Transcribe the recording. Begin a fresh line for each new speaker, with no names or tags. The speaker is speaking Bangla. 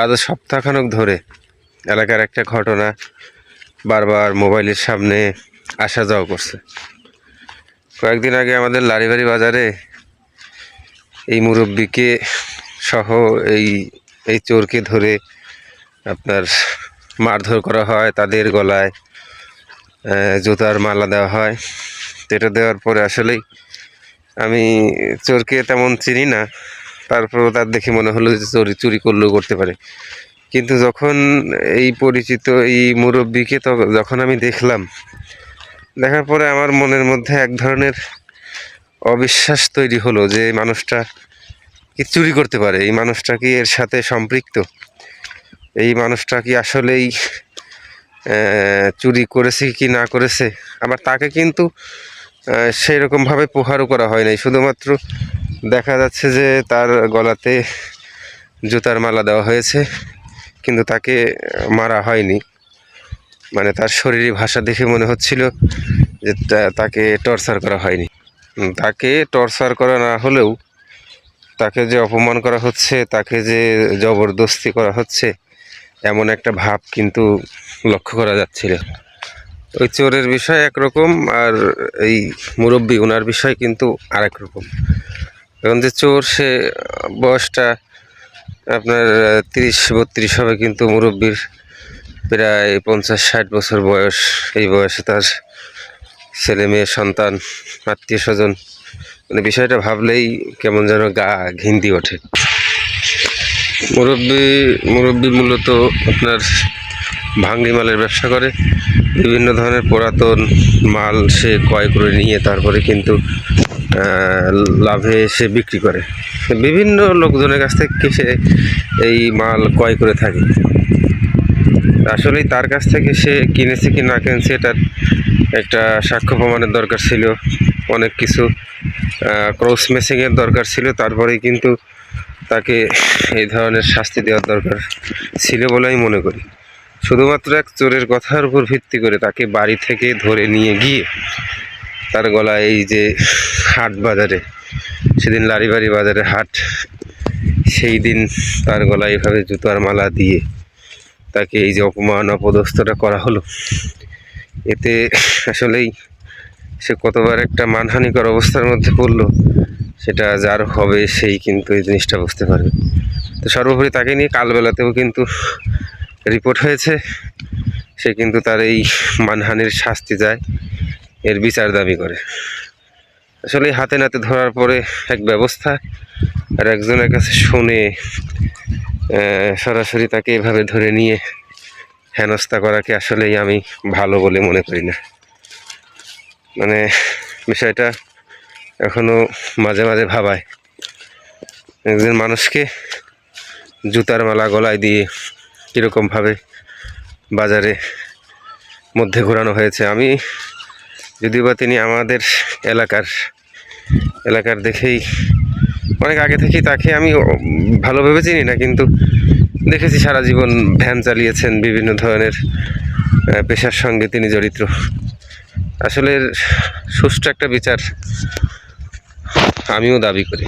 আজ সপ্তাহখানেক ধরে এলাকার একটা ঘটনা বারবার মোবাইলের সামনে আসা যাওয়া করছে। কয়েকদিন আগে আমাদের লারিবাড়ি বাজারে এই মুরব্বিকে সহ এই এই চোরকে ধরে আপনার মারধর করা হয়, তাদের গলায় জুতার মালা দেওয়া হয়। তো এটা দেওয়ার পরে আসলেই আমি চোরকে তেমন চিনি না। তারপরেও তার দেখে মনে হলো যে চুরি চুরি করলেও করতে পারে। কিন্তু যখন এই পরিচিত এই মুরব্বীকে যখন আমি দেখলাম দেখার পরে আমার মনের মধ্যে এক ধরনের অবিশ্বাস তৈরি হলো যে এই মানুষটা কি চুরি করতে পারে এই মানুষটা কি এর সাথে সম্পৃক্ত এই মানুষটা কি আসলেই চুরি করেছে কি না করেছে। আবার তাকে কিন্তু আহ, সেইরকমভাবে প্রহারও করা হয় নাই। শুধুমাত্র দেখা যাচ্ছে যে তার গলাতে জুতার মালা দেওয়া হয়েছে, কিন্তু তাকে মারা হয়নি। মানে তার শরীরী ভাষা দেখে মনে হচ্ছিল যে তাকে টর্চার করা হয়নি। তাকে টর্চার করা না হলেও তাকে যে অপমান করা হচ্ছে, তাকে যে জবরদস্তি করা হচ্ছে, এমন একটা ভাব কিন্তু লক্ষ্য করা যাচ্ছিল। ওই চোরের বিষয় একরকম আর এই মুরব্বী ওনার বিষয় কিন্তু আরেক রকম। এখন যে চোর, সে বয়সটা আপনার তিরিশ, বত্রিশ হবে কিন্তু মুরব্বীর প্রায় পঞ্চাশ, ষাট বছর বয়স। এই বয়সে তার ছেলে, মেয়ে, সন্তান, আত্মীয় স্বজন মানে বিষয়টা ভাবলেই কেমন যেন গা ঘিন্দি ওঠে। মুরব্বী মুরব্বী মূলত আপনার ভাঙ্গি মালের ব্যবসা করে। বিভিন্ন ধরনের পুরাতন মাল সে ক্রয় করে নিয়ে তারপরে কিন্তু লাভে সে বিক্রি করে। বিভিন্ন লোকজনের কাছ থেকে সে এই মাল ক্রয় করে থাকে। আসলেই তার কাছ থেকে সে কিনেছে কি না কিনেছে, এটার একটা সাক্ষ্য প্রমাণের দরকার ছিল, অনেক কিছু ক্রস মেসিংয়ের দরকার ছিল, তারপরেই কিন্তু তাকে এই ধরনের শাস্তি দেওয়ার দরকার ছিল বলে আমি মনে করি। শুধুমাত্র এক চোরের কথার উপর ভিত্তি করে তাকে বাড়ি থেকে ধরে নিয়ে গিয়ে তার গলায় এই যে হাট বাজারে, সেদিন লারিবাড়ি বাজারে হাট, সেই দিন তার গলায় এভাবে জুতার মালা দিয়ে তাকে এই যে অপমান, অপদস্থটা করা হলো। এতে আসলেই সে কতবার একটা মানহানিকর অবস্থার মধ্যে পড়ল, সেটা যার হবে সেই কিন্তু এই জিনিসটা বুঝতে পারবে। তো সর্বোপরি তাকে নিয়ে কালবেলাতেও কিন্তু রিপোর্ট হয়েছে, সে কিন্তু তার এই মানহানির শাস্তি যায় এর বিচার দাবি করে। আসলে হাতে নাতে ধরার পরে এক ব্যবস্থা আর একজনের কাছে শুনে সরাসরি তাকে এভাবে ধরে নিয়ে হেনস্থা করাকে আসলেই আমি ভালো বলে মনে করি না। মানে বিষয়টা এখনও মাঝে মাঝে ভাবায়। একজন মানুষকে জুতার মালা গলায় দিয়ে কীরকমভাবে বাজারে মধ্যে ঘোরানো হয়েছে, আমি যদিও বা তিনি আমাদের এলাকার এলাকার দেখেই, অনেক আগে থেকেই তাকে আমি ভালোভাবে চিনি না, কিন্তু দেখেছি সারা জীবন ভ্যান চালিয়েছেন, বিভিন্ন ধরনের পেশার সঙ্গে তিনি জড়িত। আসলে সুষ্ঠু একটা বিচার আমিও দাবি করি।